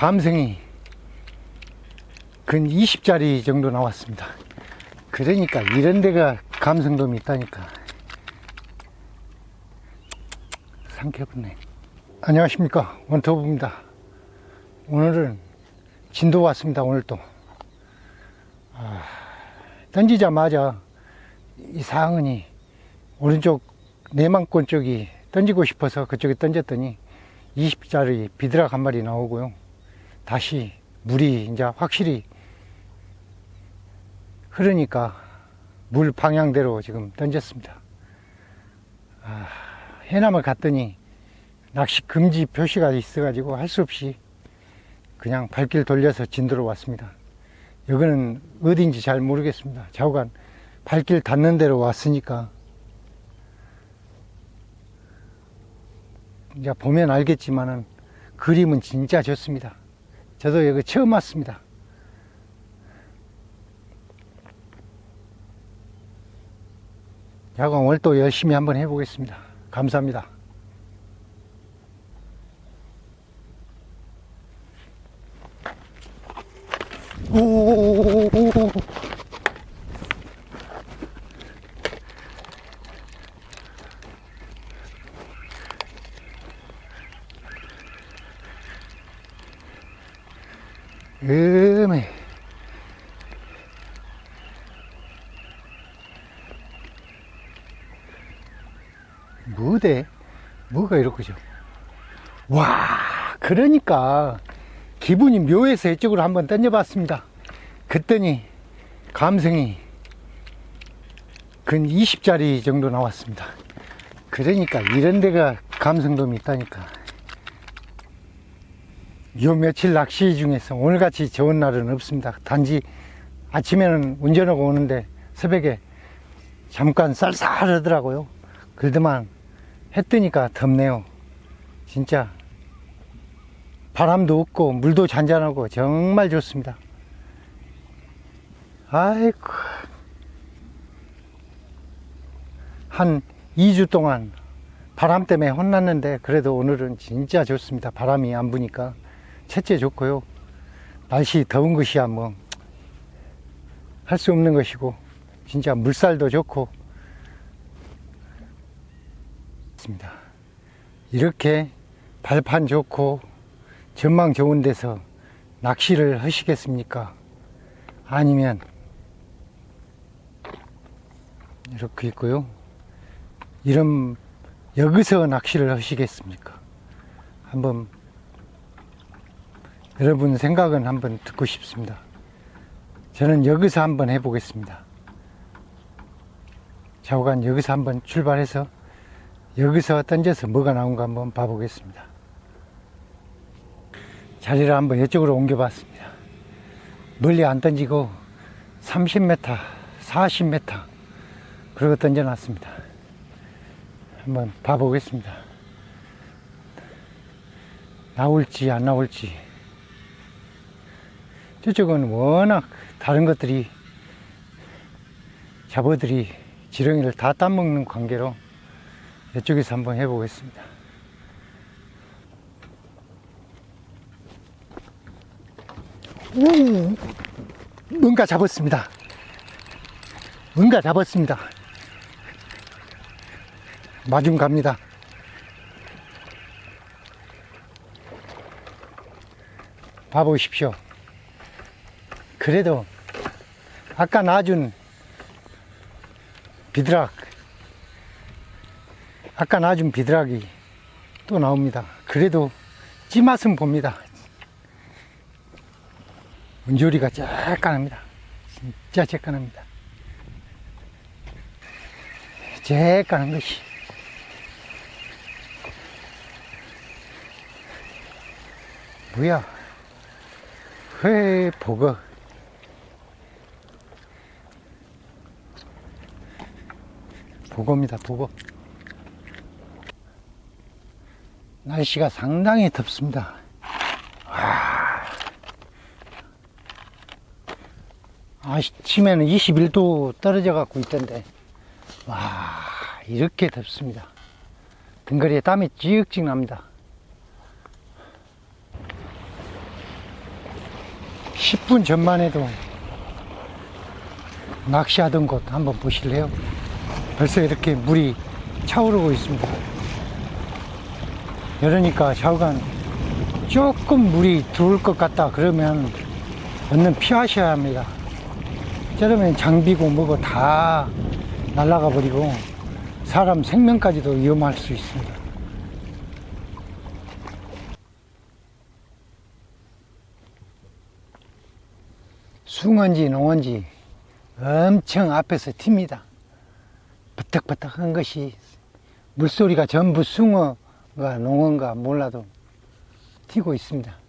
감성이 근 20짜리 정도 나왔습니다. 그러니까 이런 데가 감성돔이 있다니까. 상쾌하네. 안녕하십니까. 원터부입니다. 오늘은 진도 왔습니다. 오늘 또. 아, 던지자마자 이 상은이 오른쪽 내망권 쪽이 던지고 싶어서 그쪽에 던졌더니 20짜리 비드락 한 마리 나오고요. 다시 물이 이제 확실히 흐르니까 물 방향대로 지금 던졌습니다. 아, 해남을 갔더니 낚시 금지 표시가 있어가지고 할 수 없이 그냥 발길 돌려서 진도로 왔습니다. 여기는 어딘지 잘 모르겠습니다. 좌우간 발길 닿는 대로 왔으니까 이제 보면 알겠지만은 그림은 진짜 좋습니다. 저도 여기 처음 왔습니다. 야광 오늘 또 열심히 한번 해보겠습니다. 감사합니다. 오, 음에 뭐대? 뭐가 이렇게죠? 와, 그러니까 기분이 묘해서 이쪽으로 한번 던져봤습니다. 그랬더니 감성이 근 20짜리 정도 나왔습니다. 그러니까 이런 데가 감성돔이 있다니까. 요 며칠 낚시 중에서 오늘같이 좋은 날은 없습니다. 단지 아침에는 운전하고 오는데 새벽에 잠깐 쌀쌀하더라고요. 그러더만 해 뜨니까 덥네요. 진짜 바람도 없고 물도 잔잔하고 정말 좋습니다. 아이고 한 2주 동안 바람 때문에 혼났는데 그래도 오늘은 진짜 좋습니다. 바람이 안 부니까 첫째 좋고요. 날씨 더운 것이야 뭐 할 수 없는 것이고 진짜 물살도 좋고 있습니다. 이렇게 발판 좋고 전망 좋은 데서 낚시를 하시겠습니까? 아니면 이렇게 있고요. 이런 여기서 낚시를 하시겠습니까? 한번 여러분 생각은 한번 듣고 싶습니다. 저는 여기서 한번 해보겠습니다. 좌우간 여기서 한번 출발해서 여기서 던져서 뭐가 나온가 한번 봐보겠습니다. 자리를 한번 이쪽으로 옮겨봤습니다. 멀리 안 던지고 30m, 40m 그러고 던져놨습니다. 한번 봐보겠습니다. 나올지 안 나올지 저쪽은 워낙 다른 것들이 잡어들이 지렁이를 다 따먹는 관계로 이쪽에서 한번 해보겠습니다. 오, 뭔가 잡았습니다. 뭔가 잡았습니다. 마중 갑니다. 봐보십시오. 그래도 아까 놔준 비드락, 아까 놔준 비드락이 또 나옵니다. 그래도 찌맛은 봅니다. 은조리가 쬐깐합니다. 진짜 쬐깐합니다. 쬐깐한 것이. 뭐야? 회 보거. 보고입니다, 보고. 날씨가 상당히 덥습니다. 아침에는 21도 떨어져 갖고 있던데 와 이렇게 덥습니다 등거리에 땀이 찍찍 납니다 10분 전만 해도 낚시하던 곳 한번 보실래요? 벌써 이렇게 물이 차오르고 있습니다. 이러니까 좌우간 조금 물이 들어올 것 같다 그러면 얼른 피하셔야 합니다. 저러면 장비고 뭐고 다 날아가 버리고 사람 생명까지도 위험할 수 있습니다. 숭어인지 농어인지 엄청 앞에서 튑니다. 버떡버떡한 것이 물소리가 전부 숭어가 농어인가 몰라도 튀고 있습니다.